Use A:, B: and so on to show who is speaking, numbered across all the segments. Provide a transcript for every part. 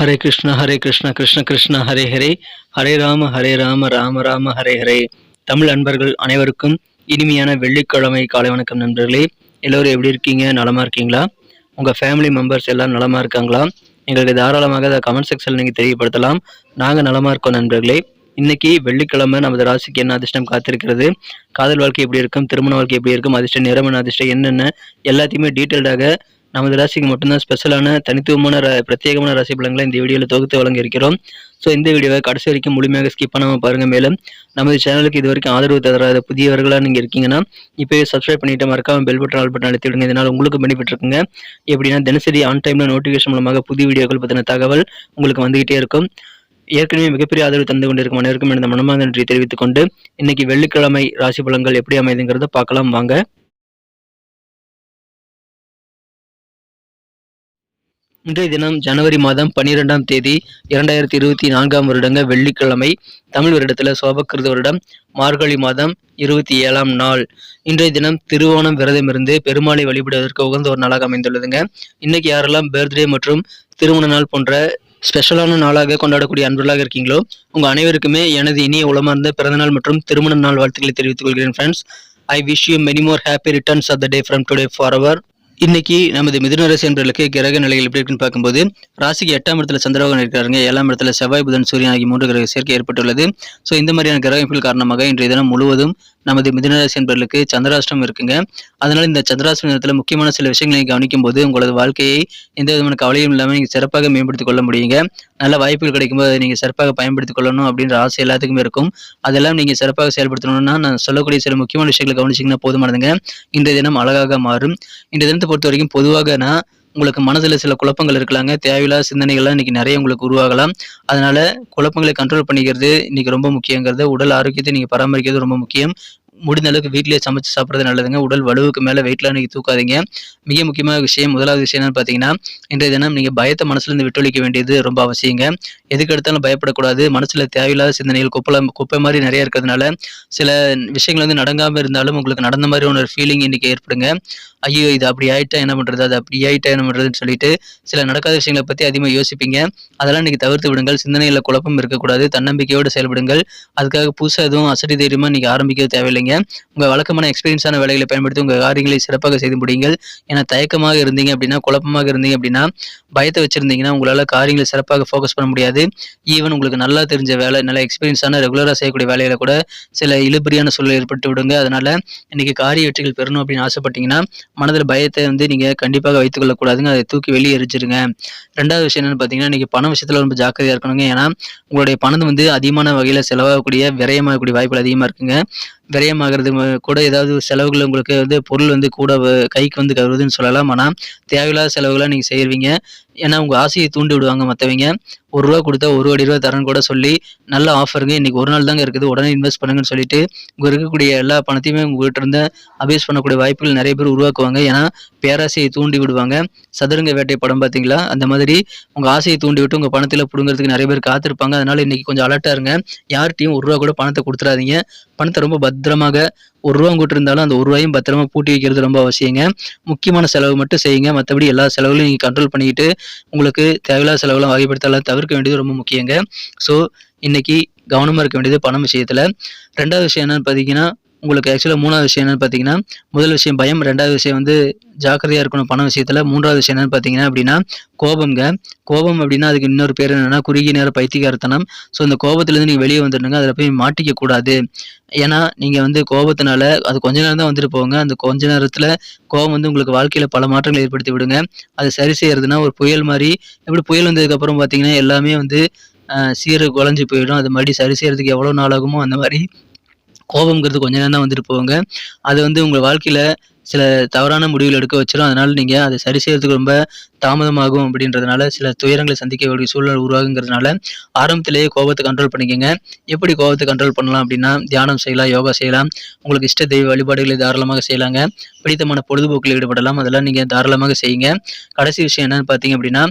A: ஹரே கிருஷ்ண ஹரே கிருஷ்ண கிருஷ்ண கிருஷ்ண ஹரே ஹரே ஹரே ராம ஹரே ராம ராம ராம ஹரே ஹரே தமிழ் அன்பர்கள் அனைவருக்கும் இனிமையான வெள்ளிக்கிழமை காலை வணக்கம் நண்பர்களே. எல்லோரும் எப்படி இருக்கீங்க? நலமா இருக்கீங்களா? உங்க ஃபேமிலி மெம்பர்ஸ் எல்லாம் நலமா இருக்காங்களா? எங்களுக்கு தாராளமாக அதை கமெண்ட் செக்ஷனில் நீங்கள் தெரியப்படுத்தலாம். நாங்கள் நலமா இருக்கோம் நண்பர்களே. இன்னைக்கு வெள்ளிக்கிழமை நமது ராசிக்கு என்ன அதிர்ஷ்டம் காத்திருக்கிறது? காதல் வாழ்க்கை எப்படி இருக்கும்? திருமண வாழ்க்கை எப்படி இருக்கும்? அதிர்ஷ்டம் நிறமன அதிர்ஷ்டம் என்னென்ன? எல்லாத்தையுமே டீட்டெயில்டாக நமது ராசிக்கு மட்டும்தான் ஸ்பெஷலான தனித்துவமான பிரத்யேகமான ராசி பலன்களை இந்த வீடியோவில் தொகுத்து வழங்க இருக்கிறோம் ஸோ இந்த வீடியோவை கடைசி வரைக்கும் முழுமையாக ஸ்கிப் பண்ணாமல் பாருங்க. மேலும் நமது சேனலுக்கு இது வரைக்கும் ஆதரவு தராத புதியவர்களாக நீங்கள் இருக்கீங்கன்னா இப்போயே சப்ஸ்கிரைப் பண்ணிட்டு மறக்காமல் பெல் பட்டன் ஆல் பட்டன் அழுத்தி விடுங்க இதனால் உங்களுக்கு பெனிஃபிட் இருக்குங்க. எப்படின்னா தினசரி ஆன் டைமில் நோட்டிஃபிகேஷன் மூலமாக புதிய வீடியோக்கள் பற்றின தகவல் உங்களுக்கு வந்துகிட்டே இருக்கும். ஏற்கனவே மிகப்பெரிய ஆதரவு தந்து கொண்டிருக்கும் அனைவருக்கும் எனது மனமார்ந்த நன்றி தெரிவித்துக் கொண்டு இன்னைக்கு வெள்ளிக்கிழமை ராசி பலன்கள் எப்படி அமைதுங்கிறத பார்க்கலாம். வாங்க. இன்றைய தினம் ஜனவரி மாதம் பன்னிரெண்டாம் தேதி இரண்டாயிரத்தி இருபத்தி நான்காம் வருடங்க வெள்ளிக்கிழமை தமிழ் வருடத்தில் சோபக்கிருத வருடம் மார்கழி மாதம் இருபத்தி ஏழாம் நாள். இன்றைய தினம் திருவோணம் விரதம் இருந்து பெருமாளை வழிபடுவதற்கு உகந்த ஒரு நாளாக அமைந்துள்ளதுங்க. இன்னைக்கு யாரெல்லாம் பர்த்டே மற்றும் திருமண நாள் போன்ற ஸ்பெஷலான நாளாக கொண்டாடக்கூடிய அன்பர்களாக இருக்கீங்களோ உங்கள் அனைவருக்குமே எனது இனிய உளமார்ந்த பிறந்தநாள் மற்றும் திருமண நாள் வாழ்த்துக்களை தெரிவித்துக் கொள்கிறேன் friends I wish you many more happy returns of the day from today for our இன்னைக்கு நமது மிதுன என்பர்களுக்கு கிரக நிலைகள் எப்படி இருக்குன்னு பார்க்கும்போது ராசிக்கு எட்டாம் இடத்துல சந்திரபகன் இருக்கிறாருங்க. ஏழாம் இடத்துல செவ்வாய் புதன் சூரியன் ஆகிய மூன்று கிரக சேர்க்கை ஏற்பட்டுள்ளது. ஸோ இந்த மாதிரியான கிரகங்கள் காரணமாக இன்றைய தினம் முழுவதும் நமது மிதுன ராசி என்பவர்களுக்கு சந்திராஷ்டம் இருக்குங்க. அதனால இந்த சந்திராஷ்டிரம் நேரத்தில் முக்கியமான சில விஷயங்களை கவனிக்கும் போது உங்களது வாழ்க்கையை எந்த விதமான கவலையும் இல்லாமல் நீங்கள் சிறப்பாக மேம்படுத்திக் கொள்ள முடியுங்க. நல்ல வாய்ப்புகள் கிடைக்கும்போது அதை நீங்கள் சிறப்பாக பயன்படுத்திக் கொள்ளணும் அப்படின்ற ஆசை எல்லாத்துக்குமே இருக்கும். அதெல்லாம் நீங்கள் சிறப்பாக செயல்படுத்தணும்னா நான் சொல்லக்கூடிய சில முக்கியமான விஷயங்களை கவனிச்சிங்கன்னா போதுமானதுங்க. இன்றைய தினம் அழகாக மாறும். இன்றைய தினத்தை பொறுத்த வரைக்கும் பொதுவாக நான் உங்களுக்கு மனசில் சில குழப்பங்கள் இருக்கலாங்க. தேவையில்லாத சிந்தனைகள்லாம் இன்னைக்கு நிறைய உங்களுக்கு உருவாகலாம். அதனால குழப்பங்களை கண்ட்ரோல் பண்ணிக்கிறது இன்னைக்கு ரொம்ப முக்கியங்கிறது உடல் ஆரோக்கியத்தை நீங்கள் பராமரிக்கிறது ரொம்ப முக்கியம். முடிந்த அளவுக்கு வீட்டிலேயே சமைச்சு சாப்பிட்றது நல்லதுங்க. உடல் வலுவுக்கு மேலே வெயிட்லாம் நீங்கள் தூக்காதீங்க. மிக முக்கியமான விஷயம் முதலாவது விஷயம் என்னன்னு பார்த்தீங்கன்னா இன்றைய தினம் நீங்கள் பயத்தை மனசுலேருந்து விட்டொழிக்க வேண்டியது ரொம்ப அவசியங்க. எதுக்கு எடுத்தாலும் பயப்படக்கூடாது. மனசில் தேவையில்லாத சிந்தனைகள் குப்பை குப்பை மாதிரி நிறைய இருக்கிறதுனால சில விஷயங்கள் வந்து நடங்காமல் இருந்தாலும் உங்களுக்கு நடந்த மாதிரி ஒரு ஃபீலிங் இன்றைக்கி ஏற்படுங்க. ஐயோ இது அப்படி ஆயிட்டா என்ன பண்ணுறது அது அப்படி ஆயிட்டா என்ன பண்ணுறதுன்னு சொல்லிட்டு சில நடக்காத விஷயங்களை பற்றி அதிகமாக யோசிப்பீங்க. அதெல்லாம் இன்னைக்கு தவிர்த்து விடுங்கள். சிந்தனையில் குழப்பம் இருக்கக்கூடாது. தன்னம்பிக்கையோடு செயல்படுங்கள். அதுக்காக புதுசாக எதுவும் அசடி தைரியமாக இன்றைக்கி ஆரம்பிக்க தேவையில்லைங்க. உங்கள் வழக்கமான எக்ஸ்பீரியன்ஸான வேலைகளை பயன்படுத்தி உங்கள் காரியங்களை சிறப்பாக செய்து முடியுங்கள். ஏன்னா தயக்கமாக இருந்தீங்க அப்படின்னா குழப்பமாக இருந்தீங்க அப்படின்னா பயத்தை வச்சுருந்தீங்கன்னா உங்களால் காரியங்களை சிறப்பாக ஃபோக்கஸ் பண்ண முடியாது. ஈவன் உங்களுக்கு நல்லா தெரிஞ்ச வேலை நல்ல எக்ஸ்பீரியன்ஸான ரெகுலராக செய்யக்கூடிய வேலையில கூட சில இழுபறியான சூழல் ஏற்பட்டு விடுங்க. அதனால் இன்றைக்கி காரிய வெற்றிகள் பெறணும் அப்படின்னு ஆசைப்பட்டீங்கன்னா மனதில் பயத்தை வந்து நீங்கள் கண்டிப்பாக வைத்துக்கொள்ளக்கூடாதுங்க அதை தூக்கி வெளியே எரிச்சிருங்க ரெண்டாவது விஷயம் என்னென்னு பார்த்தீங்கன்னா இன்றைக்கி பண விஷயத்தில் ரொம்ப ஜாக்கிரதையாக இருக்கணுங்க. ஏன்னா உங்களுடைய பணம் வந்து அதிகமான வகையில் செலவாகக்கூடிய விரயமாகக்கூடிய வாய்ப்புகள் அதிகமாக இருக்குங்க. விரயமாகிறது ஆகிறது கூட ஏதாவது செலவுகள் உங்களுக்கு வந்து பொருள் வந்து கூட கைக்கு வந்து வருதுன்னு சொல்லலாம். ஆனால் தேவையில்லாத செலவுகளை நீங்கள் செய்வீங்க ஏன்னா உங்கள் ஆசையை தூண்டி விடுவாங்க மற்றவங்க ஒரு ரூபா கொடுத்தா ஒரு கோடி ரூபா தரேன்னு கூட சொல்லி நல்ல ஆஃபருங்க இன்னைக்கு ஒரு நாள் தாங்க இருக்குது. உடனே இன்வெஸ்ட் பண்ணுங்கன்னு சொல்லிட்டு இங்கே இருக்கக்கூடிய எல்லா பணத்தையுமே உங்ககிட்ட இருந்து அபேஸ் பண்ணக்கூடிய வாய்ப்புகள் நிறைய பேர் உருவாக்குவாங்க. ஏன்னா பேராசையை தூண்டி விடுவாங்க. சதுரங்க வேட்டை படம் பார்த்தீங்களா? அந்த மாதிரி உங்கள் ஆசையை தூண்டி விட்டு உங்கள் பணத்தில் பிடுங்கிறதுக்கு நிறைய பேர் காத்திருப்பாங்க. அதனால இன்னைக்கு கொஞ்சம் அலர்ட்டாக இருங்க. யார்கிட்டையும் ஒரு ரூபா கூட பணத்தை கொடுத்துறாதீங்க. பணத்தை ரொம்ப பத்திரமாக ஒரு ரூபா உங்ககிட்ட இருந்தாலும் அந்த ஒரு ரூபாயும் பத்திரமா பூட்டி வைக்கிறது ரொம்ப அவசியங்க. முக்கியமான செலவு மட்டும் செய்யுங்க. மற்றபடி எல்லா செலவுகளையும் நீங்கள் கண்ட்ரோல் பண்ணிக்கிட்டு உங்களுக்கு தேவையில்லாத செலவுலாம் வகைப்படுத்தலாம். தவிர்க்க வேண்டியது ரொம்ப முக்கியங்க. ஸோ இன்னைக்கு கவனமாக இருக்க வேண்டியது பணம் விஷயத்தில். ரெண்டாவது விஷயம் என்னன்னு பார்த்தீங்கன்னா உங்களுக்கு ஆக்சுவலாக மூணாவது விஷயம் என்னென்னு பார்த்தீங்கன்னா முதல் விஷயம் பயம் ரெண்டாவது விஷயம் வந்து ஜாக்கிரதையாக இருக்கணும் பண விஷயத்தில். மூன்றாவது விஷயம் என்னென்னு பார்த்தீங்கன்னா அப்படின்னா கோபம்ங்க. கோபம் அப்படின்னா அதுக்கு இன்னொரு பேர் என்னென்னா குறுகிய நேர பைத்தியகாரத்தனம் ஸோ இந்த கோபத்துலேருந்து நீங்கள் வெளியே வந்துடுங்க அதில் போய் மாட்டிக்க கூடாது. ஏன்னா நீங்கள் வந்து கோபத்தினால அது கொஞ்ச நேரம் தான் வந்துட்டு போங்க அந்த கொஞ்ச நேரத்தில் கோபம் வந்து உங்களுக்கு வாழ்க்கையில் பல மாற்றங்களை ஏற்படுத்தி விடுங்க. அது சரி செய்யறதுனா ஒரு புயல் மாதிரி எப்படி புயல் வந்ததுக்கப்புறம் பார்த்தீங்கன்னா எல்லாமே வந்து சீர குழஞ்சி போயிடும். அது மறுபடியும் சரி செய்கிறதுக்கு எவ்வளோ நாள் ஆகுமோ அந்த மாதிரி கோபம்ங்கிறது கொஞ்ச நேரம் தான் வந்துட்டு போவாங்க அது வந்து உங்கள் வாழ்க்கையில் சில தவறான முடிவுகள் எடுக்க வச்சிடும் அதனால நீங்கள் அதை சரி செய்யறதுக்கு ரொம்ப தாமதமாகும் அப்படின்றதுனால சில துயரங்களை சந்திக்க வேண்டிய சூழல் உருவாகுங்கிறதுனால ஆரம்பத்திலேயே கோபத்தை கண்ட்ரோல் பண்ணிக்கோங்க. எப்படி கோபத்தை கண்ட்ரோல் பண்ணலாம் அப்படின்னா தியானம் செய்யலாம் யோகா செய்யலாம். உங்களுக்கு இஷ்ட தெய்வ வழிபாடுகளை தாராளமாக செய்யலாங்க. பிடித்தமான பொழுதுபோக்கில் ஈடுபடலாம். அதெல்லாம் நீங்கள் தாராளமாக செய்யுங்க. கடைசி விஷயம் என்னன்னு பார்த்தீங்க அப்படின்னா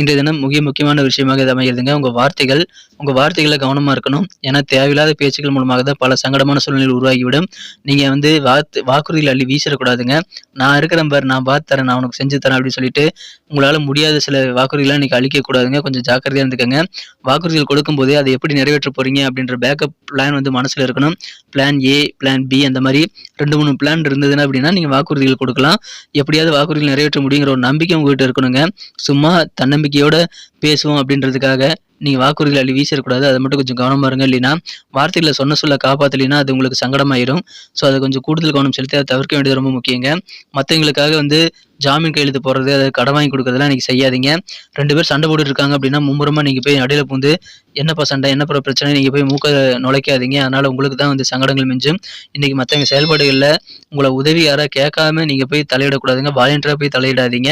A: இன்றைய தினம் மிக முக்கியமான விஷயமாக இது அமைகிறதுங்க உங்கள் வார்த்தைகள் உங்கள் வார்த்தைகளில் கவனமாக இருக்கணும். ஏன்னா தேவையில்லாத பேச்சுக்கள் மூலமாக தான் பல சங்கடமான சூழ்நிலை உருவாகிவிடும். நீங்கள் வந்து வார்த்தை வாக்குறுதிகள் அள்ளி வீசிடக்கூடாதுங்க. இருக்கக்கூடாதுங்க நான் இருக்கிறேன் பாரு நான் பார்த்து தரேன் நான் உனக்கு செஞ்சு தரேன் அப்படின்னு சொல்லிட்டு உங்களால் முடியாத சில வாக்குறுதிகளை அழிக்க கூடாதுங்க கொஞ்சம் ஜாக்கிரதையாக இருந்துக்கங்க. வாக்குறுதிகள் கொடுக்கும்போது அதை எப்படி நிறைவேற்ற போறீங்க அப்படின்ற பேக்கப் பிளான் வந்து மனசில் இருக்கணும். பிளான் ஏ பிளான் பி அந்த மாதிரி ரெண்டு மூணு பிளான் இருந்ததுன்னா அப்படின்னா நீங்கள் வாக்குறுதிகள் கொடுக்கலாம். எப்படியாவது வாக்குறுதிகள் நிறைவேற்ற முடியுங்கிற ஒரு நம்பிக்கை உங்ககிட்ட இருக்கணுங்க. சும்மா தன்னம்பிக்கையோட பேசுவோம் அப்படின்றதுக்காக நீங்கள் வாக்குறுதிகள் அள்ளி வீசிடக்கூடாது. அதை மட்டும் கொஞ்சம் கவனமாக இருங்க. இல்லைன்னா வார்த்தைகளை சொன்ன சொல்ல காப்பாற்றலைன்னா அது உங்களுக்கு சங்கடமாயிரும். ஸோ அதை கொஞ்சம் கூடுதல் கவனம் செலுத்தி அதை தவிர்க்க வேண்டியது ரொம்ப முக்கியங்க. மற்றவங்களுக்காக வந்து ஜாமீன் கையெழுத்து போடுறது அதை கடன் வாங்கி கொடுக்குறதுலாம் இன்றைக்கி செய்யாதீங்க. ரெண்டு பேர் சண்டை போட்டுட்டு இருக்காங்க அப்படின்னா மும்முரமாக நீங்கள் போய் நடையில பூந்து என்னப்பா சண்டை என்னப்பா பிரச்சனை நீங்கள் போய் மூக்க நுழைக்காதீங்க. அதனால் உங்களுக்கு தான் வந்து சங்கடங்கள் மிஞ்சும். இன்றைக்கி மற்றவங்க செயல்பாடுகளில் உங்களை உதவி யாராவது கேட்காம நீங்கள் போய் தலையிடக்கூடாதுங்க. வாலண்டியராக போய் தலையிடாதீங்க.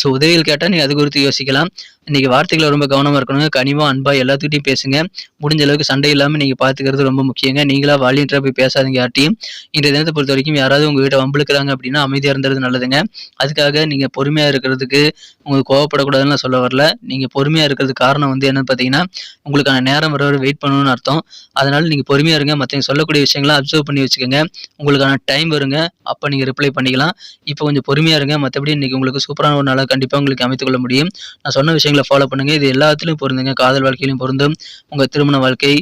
A: ஸோ உதவிகள் கேட்டால் நீங்கள் அது குறித்து யோசிக்கலாம். இன்றைக்கி வார்த்தைகளை ரொம்ப கவனமாக இருக்கணுங்க. கனிவாக அன்பாக எல்லாத்துக்கிட்டையும் பேசுங்க. முடிஞ்ச அளவுக்கு சண்டை இல்லாமல் நீங்கள் பார்த்துக்கிறது ரொம்ப முக்கியங்க. நீங்களா வாலண்டியராக போய் பேசாதீங்க யார்ட்டையும் இன்றைய தினத்தை பொறுத்த வரைக்கும் யாராவது உங்கள் வீட்டை வம்பிழுக்கிறாங்க அப்படின்னா அமைதியாக இருந்தது நல்லதுங்க. அதுக்கு அதுக்காக நீங்கள் பொறுமையாக இருக்கிறதுக்கு உங்களுக்கு கோவப்படக்கூடாதுன்னு சொல்ல வரல. நீங்கள் பொறுமையாக இருக்கிறதுக்கு காரணம் வந்து என்னன்னு பார்த்தீங்கன்னா உங்களுக்கான நேரம் வர வெயிட் பண்ணணும்னு அர்த்தம். அதனால் நீங்கள் பொறுமையாக இருங்க. மற்றவங்க சொல்லக்கூடிய விஷயங்களை அப்சர்வ் பண்ணி வச்சுக்கோங்க. உங்களுக்கான டைம் வருங்க. அப்போ நீங்கள் ரிப்ளை பண்ணிக்கலாம். இப்போ கொஞ்சம் பொறுமையாக இருங்க. மற்றபடி இன்றைக்கி உங்களுக்கு சூப்பரான ஒரு நாளாக கண்டிப்பாக உங்களுக்கு அமைத்துக்கொள்ள முடியும். நான் சொன்ன விஷயங்களை ஃபாலோ பண்ணுங்கள் இது எல்லாத்துலையும் பொருந்துங்க. காதல் வாழ்க்கையிலும் பொருந்தும். உங்கள் திருமண வாழ்க்கை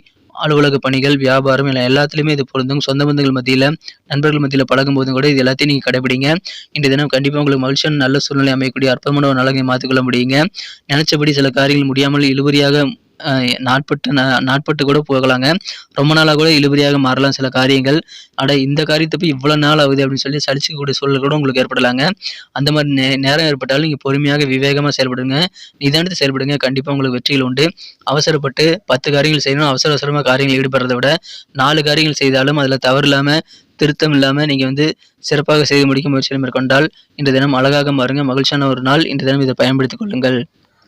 A: அலுவலக பணிகள் வியாபாரம் இல்லை எல்லாத்துலேயுமே இது பொருந்தும். சொந்த பந்தங்கள் மத்தியில் நண்பர்கள் மத்தியில் பழகும் போதும் கூட இது எல்லாத்தையும் நீங்கள் கடைபிடிங்க. இன்றைய தினம் கண்டிப்பாக உங்களுக்கு மகிழ்ச்சியான நல்ல சூழ்நிலை அமையக்கூடிய அற்பமான ஒரு நலகை மாற்றிக்கொள்ள முடியுங்க. நினச்சபடி சில காரியங்கள் முடியாமல் இழுபறியாக நாட்பட்டு நா- நாட்பட்டு கூட போகலாங்க. ரொம்ப நாளாக கூட இழுபறியாக மாறலாம் சில காரியங்கள். ஆனால் இந்த காரியத்தை போய் இவ்வளோ நாள் ஆகுது அப்படின்னு சொல்லி சலிச்சுக்கக்கூடிய சூழல் கூட உங்களுக்கு ஏற்படலாங்க. அந்த மாதிரி நே நேரம் ஏற்பட்டாலும் நீங்கள் பொறுமையாக விவேகமாக செயல்படுங்க. நிதானத்தை செயல்படுங்க. கண்டிப்பாக உங்களுக்கு வெற்றிகள் உண்டு. அவசரப்பட்டு பத்து காரியங்கள் செய்யணும். அவசர அவசரமாக காரியங்கள் ஈடுபடுறதை விட நாலு காரியங்கள் செய்தாலும் அதில் தவறு இல்லாமல் திருத்தம் இல்லாமல் நீங்கள் வந்து சிறப்பாக செய்து முடிக்க முயற்சியில் மேற்கொண்டால் இந்த தினம் அழகாக மாறுங்க. மகிழ்ச்சியான ஒரு நாள். இந்த தினம் இதை பயன்படுத்திக் கொள்ளுங்கள்.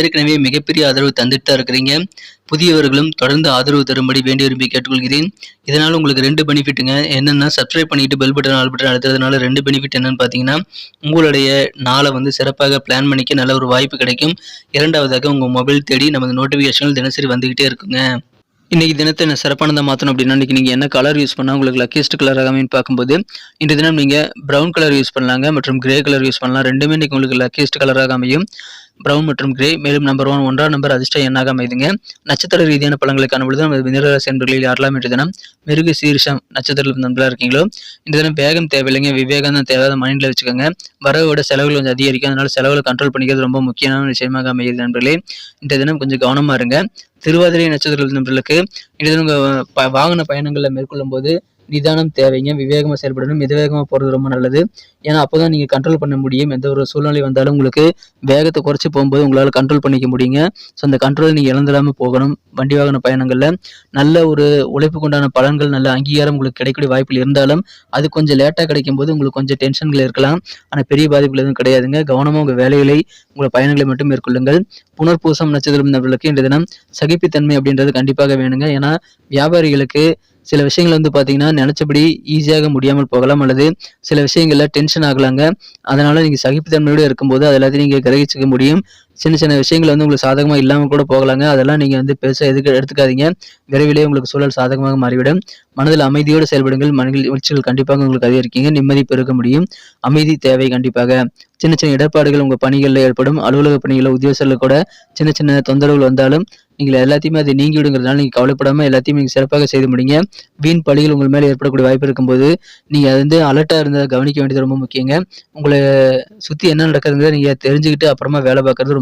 A: ஏற்கனவே மிகப்பெரிய ஆதரவு தந்துட்டு தான் இருக்கிறீங்க. புதியவர்களும் தொடர்ந்து ஆதரவு தரும்படி வேண்டி விரும்பி கேட்டுக்கொள்கிறேன். இதனால் உங்களுக்கு ரெண்டு பெனிஃபிட்டுங்க. என்னென்னா சப்ஸ்கிரைப் பண்ணிட்டு பெல் பட்டன் ஆல் பட்டன் அழுத்துறதுனால ரெண்டு பெனிஃபிட் என்னன்னு பார்த்தீங்கன்னா உங்களுடைய நாளை வந்து சிறப்பாக பிளான் பண்ணிக்க நல்ல ஒரு வாய்ப்பு கிடைக்கும். இரண்டாவதாக உங்கள் மொபைல் தேடி நமது நோட்டிஃபிகேஷன்கள் தினசரி வந்துக்கிட்டே இருக்குங்க. இன்றைக்கி தினத்தை என்ன சிறப்பானதாக மாற்றணும் அப்படின்னா இன்றைக்கி நீங்கள் என்ன கலர் யூஸ் பண்ணால் உங்களுக்கு லக்கியஸ்ட் கலர் அமைன்னு பார்க்கும்போது இன்றைய தினம் நீங்கள் ப்ரௌன் கலர் யூஸ் பண்ணலாங்க மற்றும் கிரே கலர் யூஸ் பண்ணலாம். ரெண்டுமே இன்றைக்கி உங்களுக்கு லக்கியஸ்ட் கலராக அமையும். பிரவுன் மற்றும் கிரே மேலும் நம்பர் ஒன் ஒன்றாம் நம்பர் அதிர்ஷ்ட எண்ணாக அமைதுங்க. நட்சத்திர ரீதியான பழங்களுக்கான பொழுது நம்ம மிதராசி என்பர்களில் யாரெல்லாம் இன்று தினம் மிருகு சீரிஷம் நட்சத்திர நண்பர்களாக இருக்கீங்களோ இந்த தினம் வேகம் தேவையில்லைங்க. விவேகம் தேவையாத மைண்டில் வச்சுக்கோங்க. வரவோட செலவுகள் கொஞ்சம் அதிகரிக்கும். அதனால செலவுகளை கண்ட்ரோல் பண்ணிக்கிறது ரொம்ப முக்கியமான விஷயமாக அமைகிறது நண்பர்களே. இந்த தினம் கொஞ்சம் கவனமாக இருங்க. திருவாதிரை நட்சத்திர நண்பர்களுக்கு இந்த தினம் வாகன பயணங்களை மேற்கொள்ளும் போது நிதானம் தேவைங்க விவேகமாக செயல்படணும் மிதவேகமாக போகிறது ரொம்ப நல்லது. ஏன்னா அப்போ தான் நீங்கள் கண்ட்ரோல் பண்ண முடியும். எந்த ஒரு சூழ்நிலை வந்தாலும் உங்களுக்கு வேகத்தை குறைச்சி போகும்போது உங்களால் கண்ட்ரோல் பண்ணிக்க முடியுங்க. ஸோ அந்த கண்ட்ரோல் நீங்கள் இழந்துடாமல் போகணும். வண்டி வாகன பயணங்களில் நல்ல ஒரு உழைப்புக்குண்டான பலன்கள் நல்ல அங்கீகாரம் உங்களுக்கு கிடைக்கக்கூடிய வாய்ப்புகள் இருந்தாலும் அது கொஞ்சம் லேட்டாக கிடைக்கும் போது உங்களுக்கு கொஞ்சம் டென்ஷன்கள் இருக்கலாம். ஆனால் பெரிய பாதிப்புகள் எதுவும் கிடையாதுங்க. கவனமாக உங்கள் வேலைகளை உங்கள் பயணங்களை மட்டும் மேற்கொள்ளுங்கள். புனர்பூசம் நட்சத்திரம் நபர்களுக்கு இன்றைய தினம் சகிப்புத்தன்மை அப்படின்றது கண்டிப்பாக வேணுங்க. ஏன்னா வியாபாரிகளுக்கு சில விஷயங்கள் வந்து பார்த்தீங்கன்னா நினச்சபடி ஈஸியாக முடியாமல் போகலாம் அல்லது சில விஷயங்கள்ல டென்ஷன் ஆகலாங்க. அதனால நீங்கள் சகிப்புத்தன்மையோடு இருக்கும்போது அது எல்லாத்தையும் நீங்கள் கிரகிச்சிக்க முடியும். சின்ன சின்ன விஷயங்கள் வந்து உங்களுக்கு சாதகமாக இல்லாமல் கூட போகலாங்க. அதெல்லாம் நீங்கள் வந்து பெருசாக எதுக்கு எடுத்துக்காதீங்க. விரைவிலே உங்களுக்கு சூழல் சாதகமாக மாறிவிடும். மனதில் அமைதியோடு செயல்படுங்கள். மகிழ்ச்சிகள் கண்டிப்பாக உங்களுக்கு அதிகரிக்கீங்க. நிம்மதி பெருக்க முடியும். அமைதி தேவை கண்டிப்பாக. சின்ன சின்ன இடர்பாடுகள் உங்கள் பணிகளில் ஏற்படும். அலுவலக பணிகளில் உத்தியோகத்தில் கூட சின்ன சின்ன தொந்தரவுகள் வந்தாலும் நீங்கள் எல்லாத்தையுமே அதை நீங்கி விடுங்கிறதுனால நீங்கள் கவலைப்படாமல் எல்லாத்தையும் நீங்கள் சிறப்பாக செய்து முடிங்க. வீண் பழிகள் உங்கள் மேலே ஏற்படக்கூடிய வாய்ப்பு இருக்கும்போது நீங்கள் அது வந்து அலர்ட்டாக இருந்தால் கவனிக்க வேண்டியது ரொம்ப முக்கியங்க. உங்களை சுற்றி என்ன நடக்குதுங்கிறத நீங்கள் தெரிஞ்சுக்கிட்டு அப்புறமா வேலை பார்க்குறது ரொம்ப